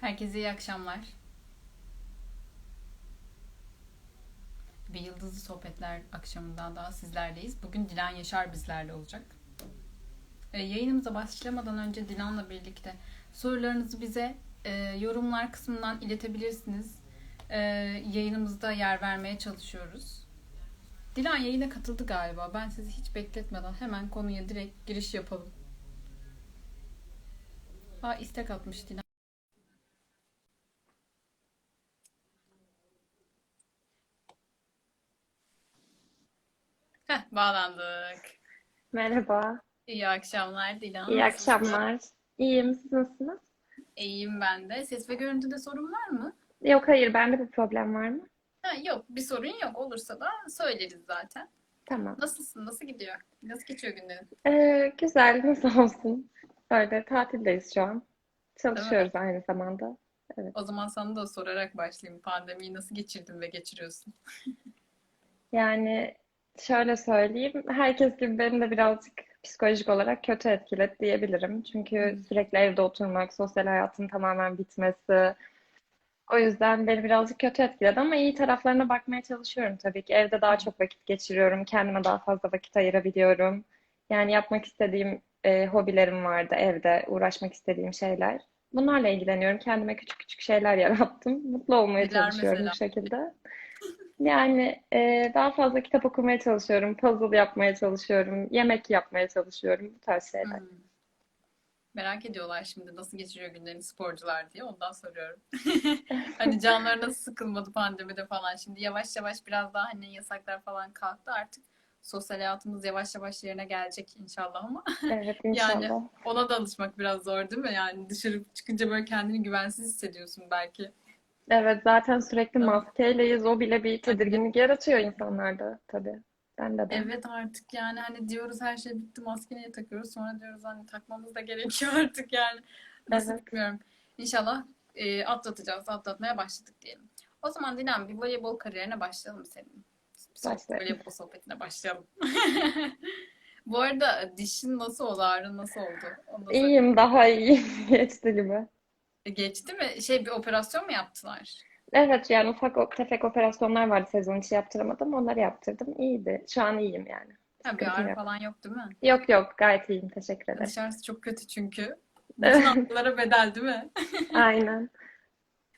Herkese iyi akşamlar. Bir Yıldızlı Sohbetler akşamından daha sizlerleyiz. Bugün Dilan Yaşar bizlerle olacak. E, yayınımıza başlamadan önce Dilan'la birlikte sorularınızı bize e, yorumlar kısmından iletebilirsiniz. E, yayınımızda yer vermeye çalışıyoruz. Dilan yayına katıldı galiba. Ben sizi hiç bekletmeden hemen konuya direkt giriş yapalım. Aa istek atmış Dilan. Heh, bağlandık. Merhaba, İyi akşamlar Dilan. iyi Nasılsın? akşamlar. İyiyim, siz nasılsınız? İyiyim ben de. Ses ve görüntüde sorun var mı? Yok, hayır, bende bir problem var mı? Ha, yok, bir sorun yok. Olursa da söyleriz zaten. Tamam. Nasılsın? Nasıl gidiyor? Nasıl geçiyor günlerin? Ee, güzel, nasıl olsun? Öyle, tatildeyiz şu an. Çalışıyoruz aynı zamanda. Evet. O zaman sana da sorarak başlayayım. Pandemiyi nasıl geçirdin ve geçiriyorsun? Yani şöyle söyleyeyim, herkes gibi beni de birazcık psikolojik olarak kötü etkiledi diyebilirim. Çünkü sürekli evde oturmak, sosyal hayatın tamamen bitmesi, o yüzden beni birazcık kötü etkiledi ama iyi taraflarına bakmaya çalışıyorum tabii ki. Evde daha çok vakit geçiriyorum, kendime daha fazla vakit ayırabiliyorum. Yani yapmak istediğim e, hobilerim vardı evde, uğraşmak istediğim şeyler. Bunlarla ilgileniyorum. Kendime küçük küçük şeyler yarattım. Mutlu olmaya Neler çalışıyorum mesela? bu şekilde. Yani e, daha fazla kitap okumaya çalışıyorum, puzzle yapmaya çalışıyorum, yemek yapmaya çalışıyorum, bu tarz şeyler. Hmm. Merak ediyorlar şimdi nasıl geçiriyor günlerini sporcular diye. Ondan soruyorum. Hani canları nasıl sıkılmadı pandemide falan. Şimdi yavaş yavaş biraz daha hani yasaklar falan kalktı. Artık sosyal hayatımız yavaş yavaş yerine gelecek inşallah ama Evet, Yani inşallah. ona da alışmak biraz zor değil mi? Yani dışarı çıkınca böyle kendini güvensiz hissediyorsun belki. Evet, zaten sürekli maskeyleyiz. O bile bir tedirginlik yaratıyor insanlarda tabii. Bende de. Evet artık yani hani diyoruz her şey bitti maske niye takıyoruz? Sonra diyoruz hani takmamız da gerekiyor artık yani. Nasıl Evet. bilmiyorum. İnşallah e, atlatacağız, atlatmaya başladık diyelim. O zaman Dilan bir voleybol kariyerine başlayalım senin. Başlayalım. voleybol sohbetine başlayalım. Bu arada dişin nasıl oldu, ağrın nasıl oldu? Onu da söyle. İyiyim, daha iyiyim. Geçti gibi. Geçti mi? Şey bir operasyon mu yaptılar? Evet, yani ufak tefek operasyonlar vardı sezon içi yaptıramadım. Onları yaptırdım. İyiydi. Şu an iyiyim yani. Ha, bir ağrı yok. falan yok değil mi? Yok yok, gayet iyiyim. Teşekkür ederim. Dışarısı çok kötü çünkü. Bütün ağrılara bedel değil mi? Aynen.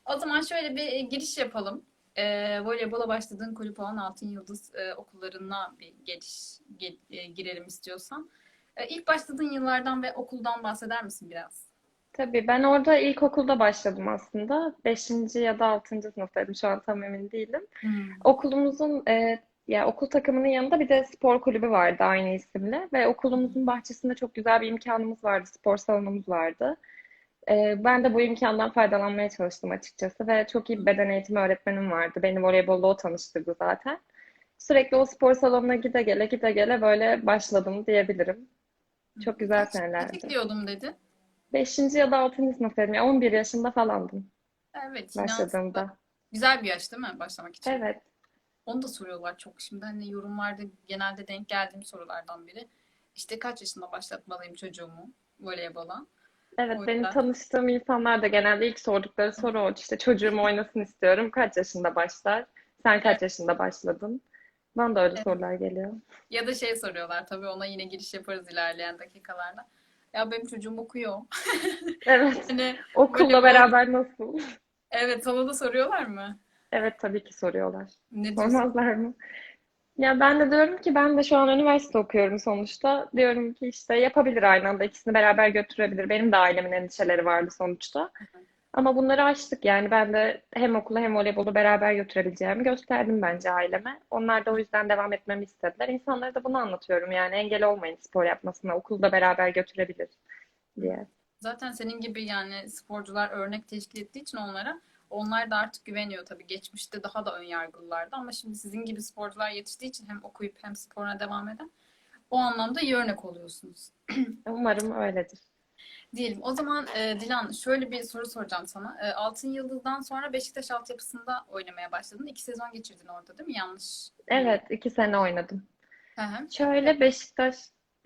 O zaman şöyle bir giriş yapalım. Ee, voleybola başladığın kulüp olan Altın Yıldız e, okullarına bir geliş ge- e, girelim istiyorsan. E, ilk başladığın yıllardan ve okuldan bahseder misin biraz? Tabii ben orada ilkokulda başladım aslında. 5. ya da 6. sınıftaydım. Şu an tam emin değilim. Hımm. Okulumuzun eee, ya okul takımının yanında bir de spor kulübü vardı aynı isimle ve okulumuzun bahçesinde çok güzel bir imkânımız vardı. Spor salonumuz vardı. Eee, ben de bu imkândan faydalanmaya çalıştım açıkçası ve çok iyi bir beden eğitimi öğretmenim vardı. Beni voleybolla o tanıştırdı zaten. Sürekli o spor salonuna gide gele, gide gele böyle başladım diyebilirim. Çok güzel Kaç kaça senelerdi. gidiyordum dedin? 5. ya da 6. sınıftaydım. Yani 11 yaşında falandım Evet. başladığımda. Güzel bir yaş değil mi başlamak için? Evet. Onu da soruyorlar çok. Şimdi hani yorumlarda genelde denk geldiğim sorulardan biri. İşte kaç yaşında başlatmalıyım çocuğumu voleybola? O Evet benim tanıştığım insanlar da genelde ilk sordukları soru o. İşte çocuğum oynasın istiyorum. Kaç yaşında başlar? Sen Evet, kaç yaşında başladın? Bana da öyle evet. sorular geliyor. Ya da şey soruyorlar tabii ona yine giriş yaparız ilerleyen dakikalarda. Ya benim çocuğum okuyor. Evet. Hani Okulla beraber nasıl? evet sana da soruyorlar mı? Evet tabii ki soruyorlar. Ne diyorsun? Sormazlar mı? Ya ben de diyorum ki ben de şu an üniversite okuyorum sonuçta. Diyorum ki işte yapabilir aynı anda ikisini beraber götürebilir. Benim de ailemin endişeleri vardı sonuçta. Ama bunları aştık yani ben de hem okulu hem voleybolu beraber götürebileceğimi gösterdim bence aileme. Onlar da o yüzden devam etmemi istediler. İnsanlara da bunu anlatıyorum yani engel olmayın spor yapmasına, okulu da beraber götürebilir diye. Zaten senin gibi yani sporcular örnek teşkil ettiği için onlara onlar da artık güveniyor tabii. Geçmişte daha da ön yargılılardı ama şimdi sizin gibi sporcular yetiştiği için hem okuyup hem sporuna devam eden o anlamda iyi örnek oluyorsunuz. Umarım öyledir. Diyelim. O zaman e, Dilan şöyle bir soru soracağım sana. E, Altın Yıldız'dan sonra Beşiktaş altyapısında oynamaya başladın. İki sezon geçirdin orada değil mi? Yanlış. Evet, iki sene oynadım. Hı hı. Şöyle Beşiktaş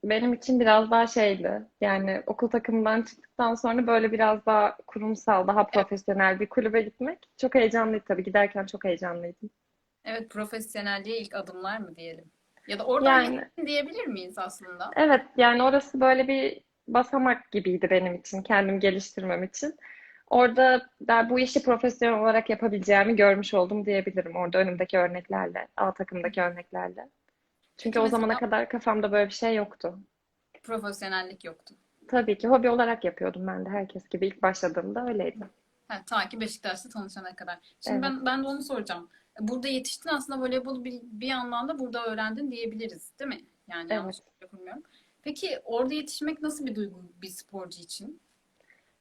benim için biraz daha şeydi. Yani okul takımından çıktıktan sonra böyle biraz daha kurumsal, daha Evet, profesyonel bir kulübe gitmek çok heyecanlıydı tabii. Giderken çok heyecanlıydım. evet profesyonelliğe ilk adımlar mı diyelim? Ya da oradan Yani diyebilir miyiz aslında? evet yani orası böyle bir basamak gibiydi benim için, kendim geliştirmem için. Orada ben bu işi profesyonel olarak yapabileceğimi görmüş oldum diyebilirim. Orada önümdeki örneklerle, A takımdaki örneklerle. Çünkü Peki o zamana kadar kafamda böyle bir şey yoktu. profesyonellik yoktu. Tabii ki hobi olarak yapıyordum ben de herkes gibi. İlk başladığımda öyleydi. Ha, ta ki Beşiktaş'ta tanışana kadar. Şimdi Evet. ben ben de onu soracağım. Burada yetiştin aslında voleybolu bir, bir yandan da burada öğrendin diyebiliriz, değil mi? Yani Evet. yanlış yapılmıyorum. Peki orada yetişmek nasıl bir duygu bir sporcu için?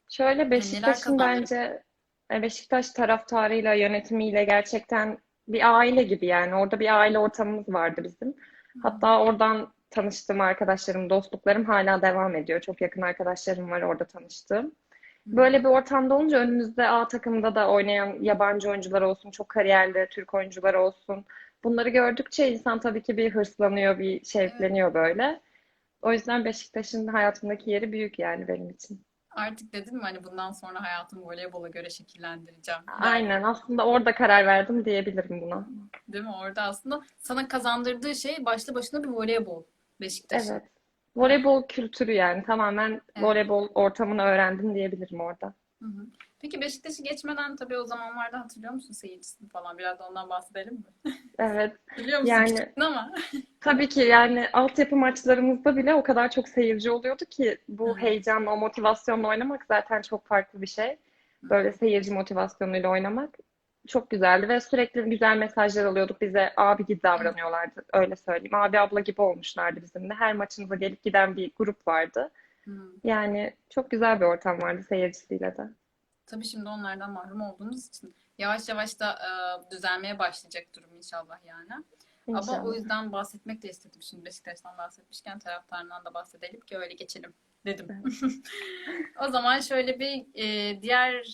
Şöyle neler Beşiktaş'ın bence Beşiktaş taraftarıyla, yönetimiyle gerçekten bir aile gibi yani. Orada bir aile ortamımız vardı bizim. Hatta oradan tanıştığım arkadaşlarım, dostluklarım hala devam ediyor. Çok yakın arkadaşlarım var orada tanıştığım. Böyle bir ortamda olunca önümüzde A takımda da oynayan yabancı oyuncular olsun, çok kariyerli Türk oyuncular olsun. Bunları gördükçe insan tabii ki bir hırslanıyor, bir şevkleniyor böyle. O yüzden Beşiktaş'ın hayatımdaki yeri büyük yani benim için. Artık dedim mi hani bundan sonra hayatımı voleybola göre şekillendireceğim. Aynen aslında orada karar verdim diyebilirim buna. Değil mi? Orada aslında sana kazandırdığı şey başlı başına bir voleybol Beşiktaş'ın. Evet. Voleybol kültürü yani tamamen Evet. voleybol ortamını öğrendim diyebilirim orada. Hı hı. Peki Beşiktaş'ı geçmeden tabii o zamanlarda hatırlıyor musun seyircisini falan? Biraz da ondan bahsedelim mi? Evet. Biliyor musun? Yani ama. tabii ki yani altyapı maçlarımızda bile o kadar çok seyirci oluyordu ki bu heyecanla, o motivasyonla oynamak zaten çok farklı bir şey. Böyle seyirci motivasyonuyla oynamak çok güzeldi ve sürekli güzel mesajlar alıyorduk. Bize abi gibi davranıyorlardı, öyle söyleyeyim. Abi abla gibi olmuşlardı bizimle. Her maçımıza gelip giden bir grup vardı. Yani çok güzel bir ortam vardı seyircisiyle de. Tabii şimdi onlardan mahrum olduğumuz için yavaş yavaş da e, düzelmeye başlayacak durum inşallah yani. Ama o İnşallah. yüzden bahsetmek de istedim. Şimdi Beşiktaş'tan bahsetmişken taraftarından da bahsedelim ki öyle geçelim dedim. Evet. O zaman şöyle bir e, diğer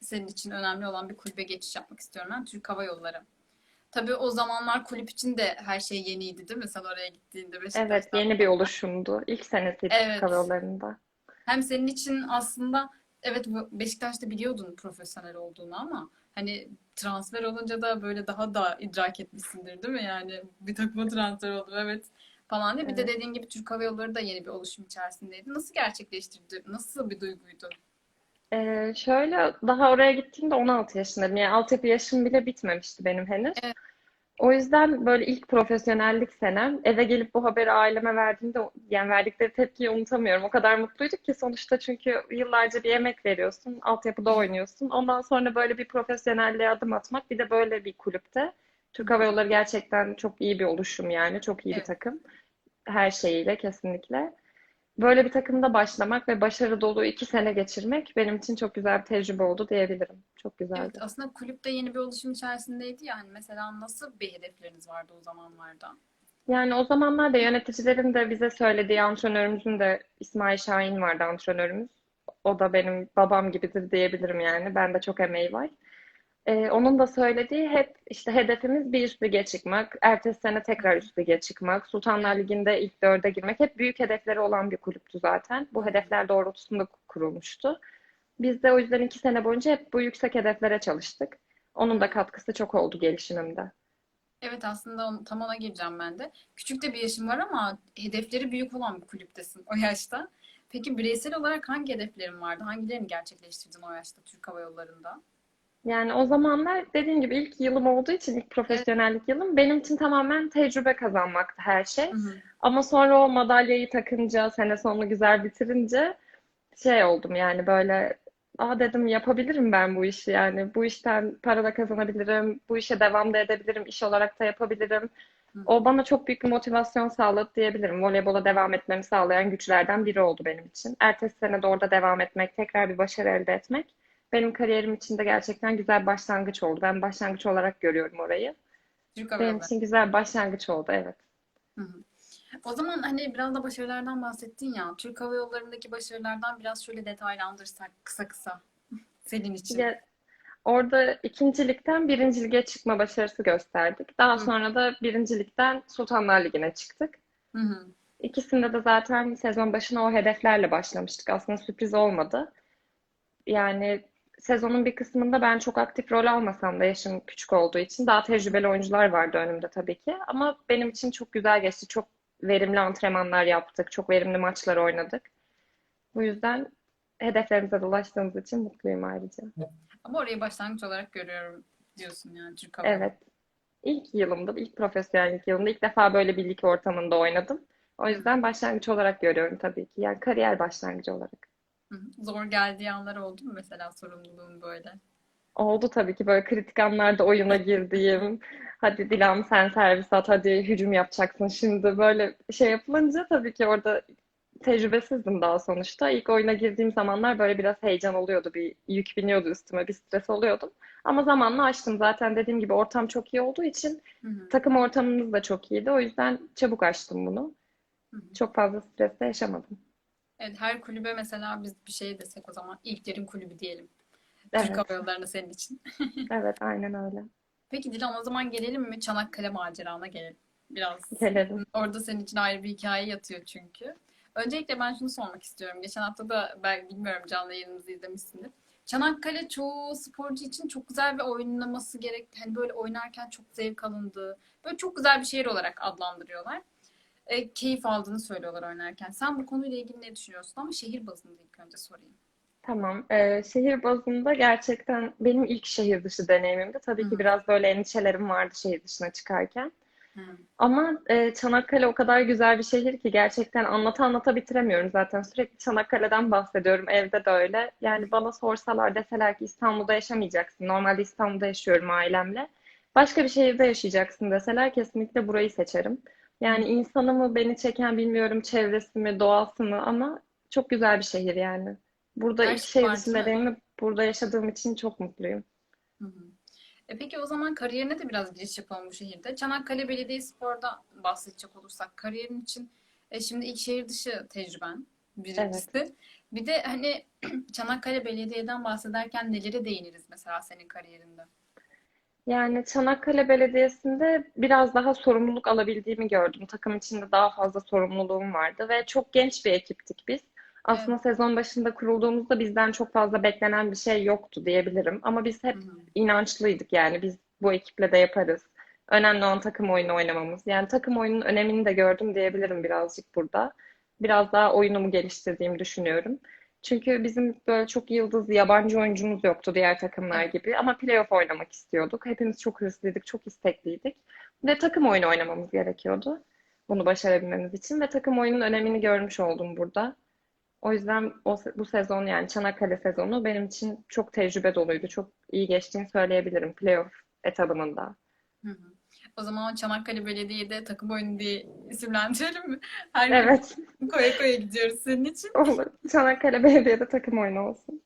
senin için önemli olan bir kulübe geçiş yapmak istiyorum ben. Türk Hava Yolları. Tabii o zamanlar kulüp için de her şey yeniydi değil mi? Sen oraya gittiğinde Evet, Beşiktaş'tan yeni bir oluşumdu. İlk senesiydi Türk Hava Evet. Yolları'nda. Hem senin için aslında evet Beşiktaş'ta biliyordun profesyonel olduğunu ama hani transfer olunca da böyle daha da idrak etmişsindir değil mi? Yani bir takıma transfer oldum evet falan diye. Bir de Evet. dediğin gibi Türk Hava Yolları da yeni bir oluşum içerisindeydi. Nasıl gerçekleştirdi? Nasıl bir duyguydu? Ee, şöyle daha oraya gittiğimde 16 yaşındaydım. Yani altyapı yaşım bile bitmemişti benim henüz. Evet. O yüzden böyle ilk profesyonellik senem eve gelip bu haberi aileme verdiğimde yani verdikleri tepkiyi unutamıyorum. O kadar mutluyduk ki sonuçta çünkü yıllarca bir emek veriyorsun, altyapıda oynuyorsun. Ondan sonra böyle bir profesyonelliğe adım atmak bir de böyle bir kulüpte. Türk Hava Yolları gerçekten çok iyi bir oluşum yani çok iyi bir Evet. takım. Her şeyiyle kesinlikle. Böyle bir takımda başlamak ve başarı dolu iki sene geçirmek benim için çok güzel bir tecrübe oldu diyebilirim. Çok Evet güzeldi. aslında kulüp de yeni bir oluşum içerisindeydi yani mesela nasıl bir hedefleriniz vardı o zamanlarda? Yani o zamanlarda yöneticilerin de bize söylediği antrenörümüzün de İsmail Şahin vardı antrenörümüz. O da benim babam gibidir diyebilirim yani. Bende çok emeği var. Ee, onun da söylediği hep işte hedefimiz bir üst lige çıkmak, ertesi sene tekrar üst lige çıkmak, Sultanlar. Ligi'nde ilk dörde girmek. Hep büyük hedefleri olan bir kulüptü zaten. Bu hedefler doğrultusunda kurulmuştu. Biz de o yüzden iki sene boyunca hep bu yüksek hedeflere çalıştık. Onun da katkısı çok oldu gelişimimde. Evet aslında tam ona gireceğim ben de. Küçük de bir yaşım var ama hedefleri büyük olan bir kulüptesin o yaşta. Peki bireysel olarak hangi hedeflerin vardı? Hangilerini gerçekleştirdin o yaşta Türk Hava Yolları'nda? Yani o zamanlar dediğim gibi ilk yılım olduğu için ilk profesyonellik yılım benim için tamamen tecrübe kazanmaktı her şey. Hı hı. Ama sonra o madalyayı takınca, sene sonunu güzel bitirince şey oldum yani böyle aa dedim yapabilirim ben bu işi yani bu işten para da kazanabilirim, bu işe devam da edebilirim, iş olarak da yapabilirim. Hı. O bana çok büyük bir motivasyon sağladı diyebilirim. Voleybola devam etmemi sağlayan güçlerden biri oldu benim için. Ertesi sene de orada devam etmek, tekrar bir başarı elde etmek benim kariyerim için de gerçekten güzel başlangıç oldu. Ben başlangıç olarak görüyorum orayı. Türk Benim için güzel başlangıç oldu, evet. Hı hı. O zaman hani biraz da başarılardan bahsettin ya. Türk Hava Yolları'ndaki başarılardan biraz şöyle detaylandırsak kısa kısa senin için. Ya, orada ikincilikten birinci lige çıkma başarısı gösterdik. Daha Hı sonra da birincilikten Sultanlar Ligi'ne çıktık. hı. hı. İkisinde de zaten sezon başına o hedeflerle başlamıştık. Aslında sürpriz olmadı. Yani sezonun bir kısmında ben çok aktif rol almasam da yaşım küçük olduğu için daha tecrübeli oyuncular vardı önümde tabii ki. Ama benim için çok güzel geçti. Çok verimli antrenmanlar yaptık. Çok verimli maçlar oynadık. Bu yüzden hedeflerimize de ulaştığımız için mutluyum ayrıca. Ama orayı başlangıç olarak görüyorum diyorsun yani Türk Hava. Evet. İlk yılımda, ilk profesyonellik yılımda ilk defa böyle bir lig ortamında oynadım. O yüzden başlangıç olarak görüyorum tabii ki. Yani kariyer başlangıcı olarak. Zor geldiği anlar oldu mu mesela sorumluluğun böyle? Oldu tabii ki böyle kritik anlarda oyuna girdiğim, hadi Dilan sen servis at, hadi hücum yapacaksın şimdi böyle şey yapılınca tabii ki orada tecrübesizdim daha sonuçta. İlk oyuna girdiğim zamanlar böyle biraz heyecan oluyordu, bir yük biniyordu üstüme, bir stres oluyordum. Ama zamanla açtım zaten dediğim gibi ortam çok iyi olduğu için Hı hı. takım ortamımız da çok iyiydi. O yüzden çabuk açtım bunu. Hı hı. Çok fazla stres de yaşamadım. Evet her kulübe mesela biz bir şey desek o zaman İlklerin kulübü diyelim. Türk Evet, Hava Yolları'na senin için. evet aynen öyle. Peki Dilan o zaman gelelim mi Çanakkale macerana gelelim. Biraz Gelelim. orada senin için ayrı bir hikaye yatıyor çünkü. Öncelikle ben şunu sormak istiyorum. Geçen hafta da ben bilmiyorum canlı yayınımızı izlemişsindir. Çanakkale çoğu sporcu için çok güzel bir oynaması gerek. Hani böyle oynarken çok zevk alındığı, böyle çok güzel bir şehir olarak adlandırıyorlar. E, keyif aldığını söylüyorlar oynarken. Sen bu konuyla ilgili ne düşünüyorsun? Ama şehir bazında ilk önce sorayım. Tamam. Ee, şehir bazında gerçekten benim ilk şehir dışı deneyimimdi. Tabii Hı ki biraz böyle endişelerim vardı şehir dışına çıkarken. hı. Ama e, Çanakkale o kadar güzel bir şehir ki gerçekten anlata anlata bitiremiyorum zaten. Sürekli Çanakkale'den bahsediyorum. Evde de öyle. Yani bana sorsalar deseler ki İstanbul'da yaşamayacaksın. Normalde İstanbul'da yaşıyorum ailemle. Başka bir şehirde yaşayacaksın deseler kesinlikle burayı seçerim. Yani insanı mı beni çeken bilmiyorum, çevresi mi, doğası mı ama çok güzel bir şehir yani. Burada Her şey şehir var dışı değil mi? deneyimimi burada yaşadığım için çok mutluyum. Hı hı. E peki o zaman kariyerine de biraz giriş yapalım bu şehirde. Çanakkale Belediyespor'da bahsedecek olursak kariyerin için e, şimdi ilk şehir dışı tecrüben Evet. birincisi. Bir de hani Çanakkale Belediye'den bahsederken nelere değiniriz mesela senin kariyerinde? Yani Çanakkale Belediyesi'nde biraz daha sorumluluk alabildiğimi gördüm. Takım içinde daha fazla sorumluluğum vardı ve çok genç bir ekiptik biz. Evet. Aslında sezon başında kurulduğumuzda bizden çok fazla beklenen bir şey yoktu diyebilirim. Ama biz hep hı. inançlıydık yani biz bu ekiple de yaparız. Önemli olan takım oyunu oynamamız. Yani takım oyunun önemini de gördüm diyebilirim birazcık burada. Biraz daha oyunumu geliştirdiğimi düşünüyorum. Çünkü bizim böyle çok yıldız yabancı oyuncumuz yoktu diğer takımlar gibi. Ama playoff oynamak istiyorduk. Hepimiz çok hırslıydık, çok istekliydik. Ve takım oyunu oynamamız gerekiyordu. Bunu başarabilmemiz için ve takım oyunun önemini görmüş oldum burada. O yüzden o, bu sezon yani Çanakkale sezonu benim için çok tecrübe doluydu. Çok iyi geçtiğini söyleyebilirim playoff etabında. Hı hı. O zaman Çanakkale Belediye'de takım oyunu diye isimlendirelim mi? Her Evet, koya koya gidiyoruz senin için. olur. Çanakkale Belediye'de takım oyunu olsun.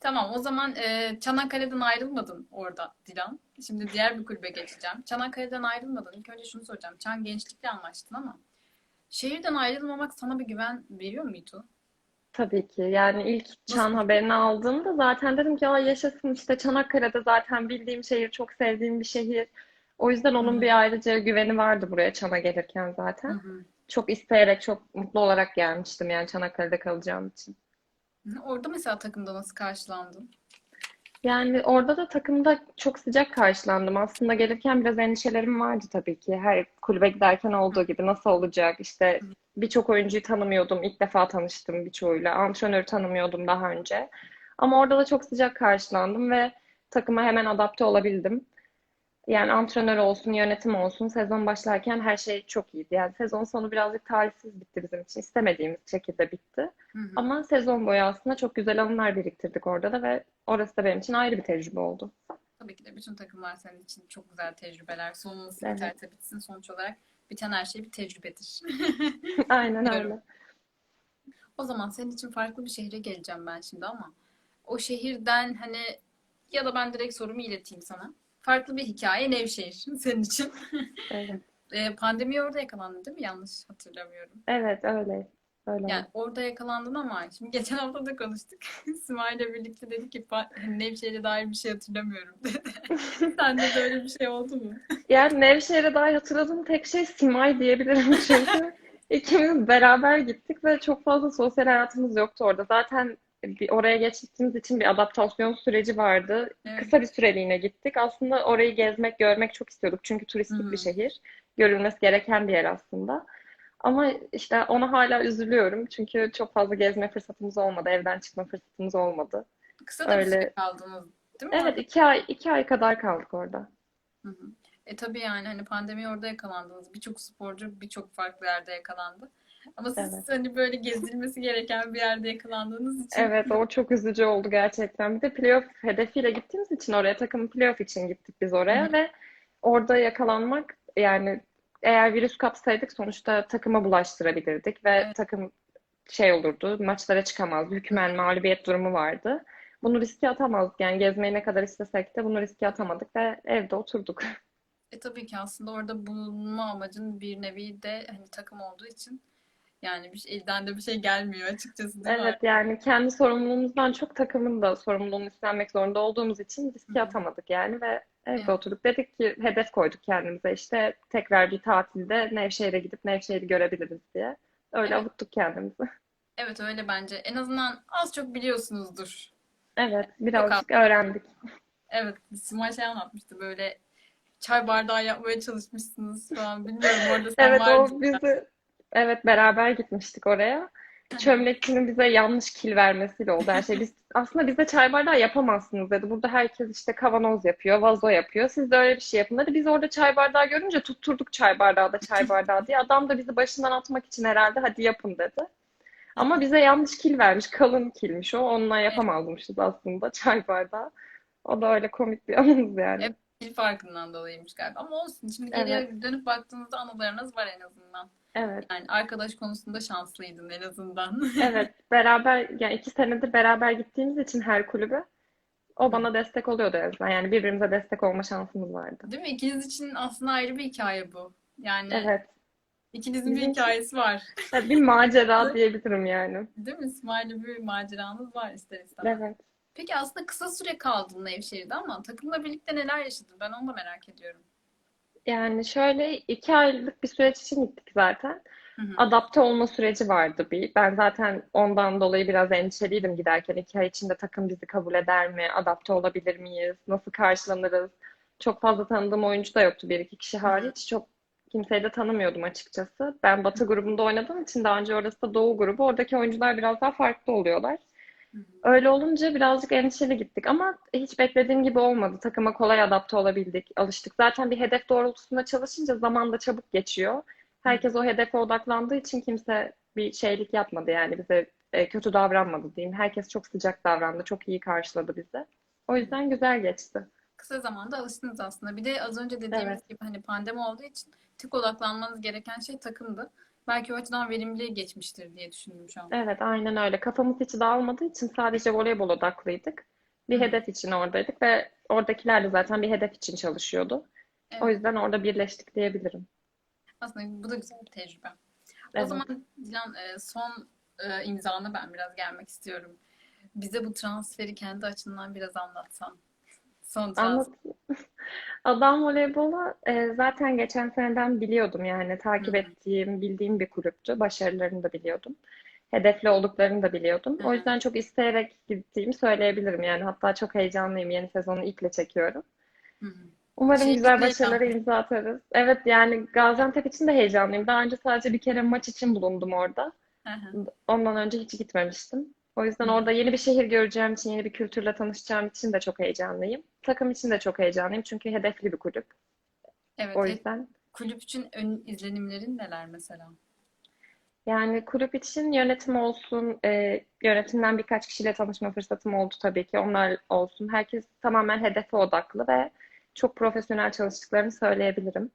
Tamam, o zaman e, Çanakkale'den ayrılmadın orada Dilan. Şimdi diğer bir kulübe geçeceğim. Çanakkale'den ayrılmadın. İlk önce şunu soracağım. Çan Gençlik'le anlaştın ama şehirden ayrılmamak sana bir güven veriyor muydu? Tabii ki. Yani ilk Çan Nasıl? haberini aldığımda zaten dedim ki Aa, yaşasın işte Çanakkale'de zaten bildiğim şehir, çok sevdiğim bir şehir. O yüzden onun hı. bir ayrıca güveni vardı buraya Çan'a gelirken zaten. hı. Çok isteyerek, çok mutlu olarak gelmiştim yani Çanakkale'de kalacağım için. Orada mesela takımda nasıl karşılandın? Yani orada da takımda çok sıcak karşılandım. Aslında gelirken biraz endişelerim vardı tabii ki. Her kulübe giderken olduğu gibi nasıl olacak? İşte birçok oyuncuyu tanımıyordum. İlk defa tanıştım birçoğuyla. Antrenörü tanımıyordum daha önce. Ama orada da çok sıcak karşılandım ve takıma hemen adapte olabildim. Yani antrenör olsun, yönetim olsun sezon başlarken her şey çok iyiydi. Yani sezon sonu birazcık talihsiz bitti bizim için. İstemediğimiz şekilde bitti. Hı hı. Ama sezon boyu aslında çok güzel anılar biriktirdik orada da ve orası da benim için ayrı bir tecrübe oldu. Tabii ki de bütün takımlar senin için çok güzel tecrübeler. Sonu nasıl Evet. biterse bitsin sonuç olarak biten her şey bir tecrübedir. Aynen öyle. O zaman senin için farklı bir şehre geleceğim ben şimdi ama o şehirden hani ya da ben direkt sorumu ileteyim sana. Farklı bir hikaye Nevşehir senin için. Evet. E, pandemiye orada yakalandın değil mi? Yanlış hatırlamıyorum. Evet öyle. Öyle Yani orada yakalandın ama şimdi geçen hafta da konuştuk. Simay birlikte dedi ki "Pa- hani Nevşehir'e dair bir şey hatırlamıyorum dedi. Sende de öyle bir şey oldu mu? Yani Nevşehir'e dair hatırladığım tek şey Simay diyebilirim çünkü İkimiz beraber gittik ve çok fazla sosyal hayatımız yoktu orada. Zaten bir oraya geçtiğimiz için bir adaptasyon süreci vardı. Evet. Kısa bir süreliğine gittik. Aslında orayı gezmek, görmek çok istiyorduk. Çünkü turistik Hmm. bir şehir. Görülmesi gereken bir yer aslında. Ama işte ona hala üzülüyorum. Çünkü çok fazla gezme fırsatımız olmadı. Evden çıkma fırsatımız olmadı. Kısa da bir süre Öyle. kaldınız, değil mi? Evet, iki ay, iki ay kadar kaldık orada. Hı hı. E tabii yani hani pandemi orada yakalandınız. Birçok sporcu birçok farklı yerde yakalandı. Ama siz Evet. hani böyle gezilmesi gereken bir yerde yakalandığınız için Evet, o çok üzücü oldu gerçekten. Bir de playoff hedefiyle gittiğimiz için oraya takım playoff için gittik biz oraya hı. ve orada yakalanmak yani eğer virüs kapsaydık sonuçta takıma bulaştırabilirdik ve Evet. takım şey olurdu, maçlara çıkamazdı. Hükmen mağlubiyet durumu vardı. Bunu riske atamazdık. Yani gezmeyi ne kadar istesek de bunu riske atamadık ve evde oturduk. E tabii ki aslında orada bulunma amacın bir nevi de hani takım olduğu için yani bir şey, elden de bir şey gelmiyor açıkçası değil mi? Evet yani kendi sorumluluğumuzdan çok takımın da sorumluluğunu üstlenmek zorunda olduğumuz için riske atamadık yani ve evde Evet. oturduk. Dedik ki hedef koyduk kendimize işte tekrar bir tatilde Nevşehir'e gidip Nevşehir'i görebiliriz diye. Öyle Evet. avuttuk kendimizi. Evet öyle bence. En azından az çok biliyorsunuzdur. Evet birazcık öğrendik. Evet, Simay şey anlatmıştı böyle çay bardağı yapmaya çalışmışsınız falan. Bilmiyorum orada sen Evet vardın. o bizi evet beraber gitmiştik oraya. Çömlekçinin bize yanlış kil vermesiyle oldu her şey. Biz aslında bize çay bardağı yapamazsınız dedi. Burada herkes işte kavanoz yapıyor, vazo yapıyor. Siz de öyle bir şey yapın dedi. Biz orada çay bardağı görünce tutturduk çay bardağı da çay bardağı diye. Adam da bizi başından atmak için herhalde hadi yapın dedi. Ama bize yanlış kil vermiş. Kalın kilmiş o. Onunla yapamazmışız aslında çay bardağı. O da öyle komik bir anımız yani. Hep dil farkından dolayıymış galiba. Ama olsun. Şimdi geriye Evet, dönüp baktığınızda anılarınız var en azından. Evet. Yani arkadaş konusunda şanslıydın en azından. Evet, beraber yani iki senedir beraber gittiğimiz için her kulübe o bana destek oluyordu en azından. Yani birbirimize destek olma şansımız vardı. Değil mi? İkiniz için aslında ayrı bir hikaye bu. Yani Evet, ikinizin bir bizim hikayesi var. bir macera diyebilirim yani. Değil mi? İsmail'le bir maceranız var ister istemez. Evet. Peki aslında kısa süre kaldın Nevşehir'de ama takımla birlikte neler yaşadın? Ben onu da merak ediyorum. Yani şöyle iki aylık bir süreç için gittik zaten. Hı hı. Adapte olma süreci vardı bir. Ben zaten ondan dolayı biraz endişeliydim giderken. iki ay içinde takım bizi kabul eder mi? Adapte olabilir miyiz? Nasıl karşılanırız? Çok fazla tanıdığım oyuncu da yoktu bir iki kişi hariç. Çok kimseyi de tanımıyordum açıkçası. Ben Batı grubunda oynadığım için daha önce orası da Doğu grubu. Oradaki oyuncular biraz daha farklı oluyorlar. Öyle olunca birazcık endişeli gittik ama hiç beklediğim gibi olmadı. Takıma kolay adapte olabildik, alıştık. Zaten bir hedef doğrultusunda çalışınca zaman da çabuk geçiyor. Herkes o hedefe odaklandığı için kimse bir şeylik yapmadı yani bize e, kötü davranmadı diyeyim. Herkes çok sıcak davrandı, çok iyi karşıladı bizi. O yüzden güzel geçti. Kısa zamanda alıştınız aslında. Bir de az önce Evet, dediğimiz gibi hani pandemi olduğu için tek odaklanmanız gereken şey takımdı. Belki o açıdan verimli geçmiştir diye düşündüm şu an. evet aynen öyle. Kafamız hiç dağılmadığı için sadece voleybol odaklıydık. Bir hı. hedef için oradaydık ve oradakiler de zaten bir hedef için çalışıyordu. O Evet. yüzden orada birleştik diyebilirim. Aslında bu da güzel bir tecrübe. O Evet. zaman Dilan e, son e, imzana ben biraz gelmek istiyorum. Bize bu transferi kendi açından biraz anlatsan. Son Anlat. transfer. Adam voleybolu e, zaten geçen seneden biliyordum yani takip hı. ettiğim, bildiğim bir kulüptü. Başarılarını da biliyordum. Hedefli olduklarını da biliyordum. Hı O yüzden çok isteyerek gittiğimi söyleyebilirim yani. Hatta çok heyecanlıyım. Yeni sezonu iple çekiyorum. Hı hı. Umarım Şey güzel başarılara imza atarız. Evet yani Gaziantep için de heyecanlıyım. Daha önce sadece bir kere maç için bulundum orada. Hı hı. Ondan önce hiç gitmemiştim. O yüzden orada yeni bir şehir göreceğim için, yeni bir kültürle tanışacağım için de çok heyecanlıyım. Takım için de çok heyecanlıyım çünkü hedefli bir kulüp. Evet, O e, yüzden kulüp için ön izlenimlerin neler mesela? yani kulüp için yönetim olsun, e, yönetimden birkaç kişiyle tanışma fırsatım oldu tabii ki. Onlar olsun. Herkes tamamen hedefe odaklı ve çok profesyonel çalıştıklarını söyleyebilirim.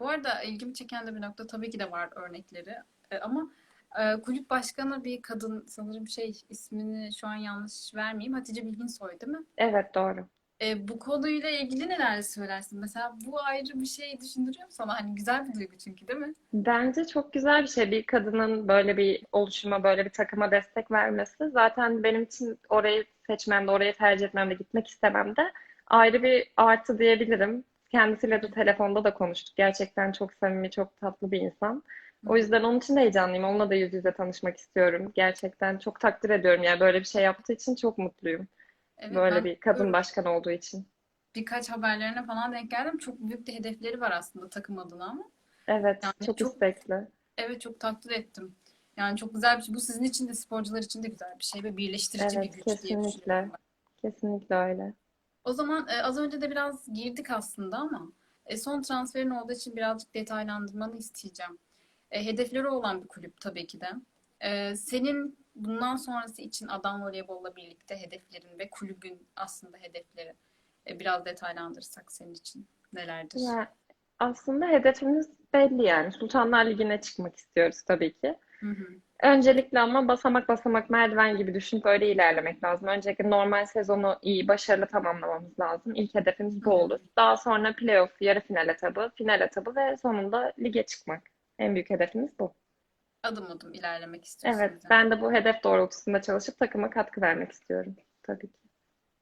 Bu arada ilgimi çeken de bir nokta tabii ki de var örnekleri. E, ama e, kulüp başkanı bir kadın sanırım şey ismini şu an yanlış vermeyeyim. Hatice Bilginsoy değil mi? Evet doğru. E, bu konuyla ilgili neler söylersin? Mesela bu ayrı bir şey düşündürüyor mu sana? Hani güzel bir duygu çünkü değil mi? Bence çok güzel bir şey bir kadının böyle bir oluşuma, böyle bir takıma destek vermesi. Zaten benim için orayı seçmemde, orayı tercih etmemde, gitmek istememde ayrı bir artı diyebilirim. Kendisiyle de telefonda da konuştuk. Gerçekten çok samimi, çok tatlı bir insan. O yüzden onun için de heyecanlıyım. Onunla da yüz yüze tanışmak istiyorum. Gerçekten çok takdir ediyorum. Yani böyle bir şey yaptığı için çok mutluyum. Evet Böyle bir kadın başkan olduğu için. birkaç haberlerine falan denk geldim. Çok büyük de hedefleri var aslında takım adına ama. Evet, Yani çok çok istekli. evet çok takdir ettim. Yani çok güzel bir şey. Bu sizin için de sporcular için de güzel bir şey ve birleştirici bir Evet, güç diye kesinlikle. düşünüyorum ben. Kesinlikle öyle. O zaman e, az önce de biraz girdik aslında ama e, son transferin olduğu için birazcık detaylandırmanı isteyeceğim. E, hedefleri olan bir kulüp tabii ki de. E, senin bundan sonrası için Adam Voleybol'la birlikte hedeflerin ve kulübün aslında hedefleri e, biraz detaylandırsak senin için nelerdir? Ya aslında hedefimiz belli yani. Sultanlar Ligi'ne çıkmak istiyoruz tabii ki. Hı hı. Öncelikle ama basamak basamak merdiven gibi düşünüp öyle ilerlemek lazım. Öncelikle normal sezonu iyi, başarılı tamamlamamız lazım. İlk hedefimiz bu olur. Daha sonra playoff, yarı final etabı, final etabı ve sonunda lige çıkmak. En büyük hedefimiz bu. Adım adım ilerlemek Evet, istiyorsunuz yani. ben de bu hedef doğrultusunda çalışıp takıma katkı vermek istiyorum tabii ki.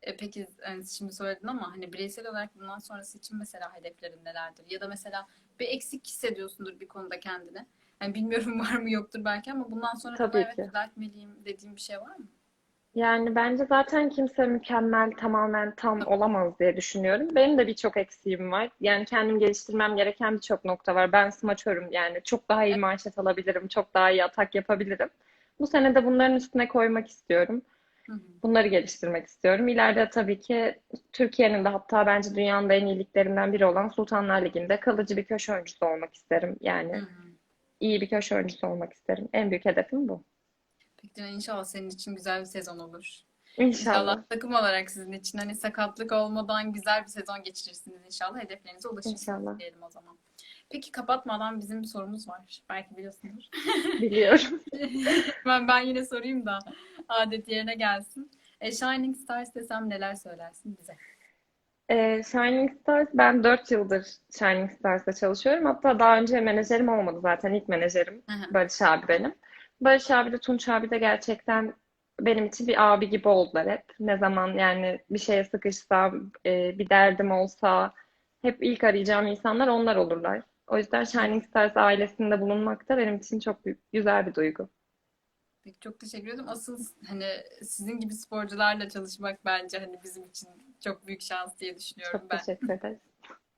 E, peki yani şimdi söyledin ama hani bireysel olarak bundan sonrası için mesela hedeflerin nelerdir? Ya da mesela bir eksik hissediyorsundur bir konuda kendine. Yani bilmiyorum var mı yoktur belki ama bundan sonra bunu Tabii evet ki. düzeltmeliyim dediğim bir şey var mı? Yani bence zaten kimse mükemmel, tamamen tam olamaz diye düşünüyorum. Benim de birçok eksiğim var. Yani kendim geliştirmem gereken birçok nokta var. Ben smaçörüm yani çok daha iyi manşet alabilirim, çok daha iyi atak yapabilirim. Bu sene de bunların üstüne koymak istiyorum. Bunları geliştirmek istiyorum. İleride tabii ki Türkiye'nin de hatta bence dünyanın da en iyi liglerinden biri olan Sultanlar Ligi'nde kalıcı bir köşe oyuncusu olmak isterim. Yani iyi bir köşe oyuncusu olmak isterim. En büyük hedefim bu. Dilan, inşallah senin için güzel bir sezon olur. İnşallah. İnşallah takım olarak sizin için hani sakatlık olmadan güzel bir sezon geçirirsiniz inşallah. Hedeflerinize ulaşırsınız İnşallah. diyelim o zaman. Peki kapatmadan bizim bir sorumuz var. Belki biliyorsunuz. Biliyorum. Ben ben yine sorayım da adet yerine gelsin. E, Shining Stars desem neler söylersin bize? Ee, Shining Stars, ben 4 yıldır Shining Stars'ta çalışıyorum. Hatta daha önce menajerim olmadı zaten. ilk menajerim Hı hı. Barış abi benim. Barış abi de Tunç abi de gerçekten benim için bir abi gibi oldular hep. Ne zaman yani bir şeye sıkışsam, e, bir derdim olsa hep ilk arayacağım insanlar onlar olurlar. O yüzden Shining Stars ailesinde bulunmak da benim için çok büyük, güzel bir duygu. Peki çok teşekkür ederim. Asıl hani sizin gibi sporcularla çalışmak bence hani bizim için çok büyük şans diye düşünüyorum Çok ben. teşekkür ederiz.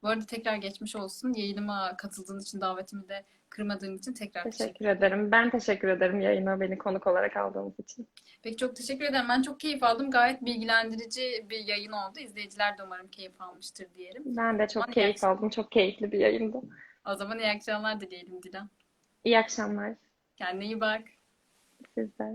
Bu arada tekrar geçmiş olsun. Yayınıma katıldığın için, davetimi de kırmadığın için tekrar teşekkür Teşekkür ederim. Ben teşekkür ederim yayına beni konuk olarak aldığınız için. Peki çok teşekkür ederim. Ben çok keyif aldım. Gayet bilgilendirici bir yayın oldu. İzleyiciler de umarım keyif almıştır diyelim. Ben de çok keyif akşamlar. aldım. Çok keyifli bir yayındı. O zaman iyi akşamlar dileyelim Dilan. İyi akşamlar Kendine iyi bak. sizler.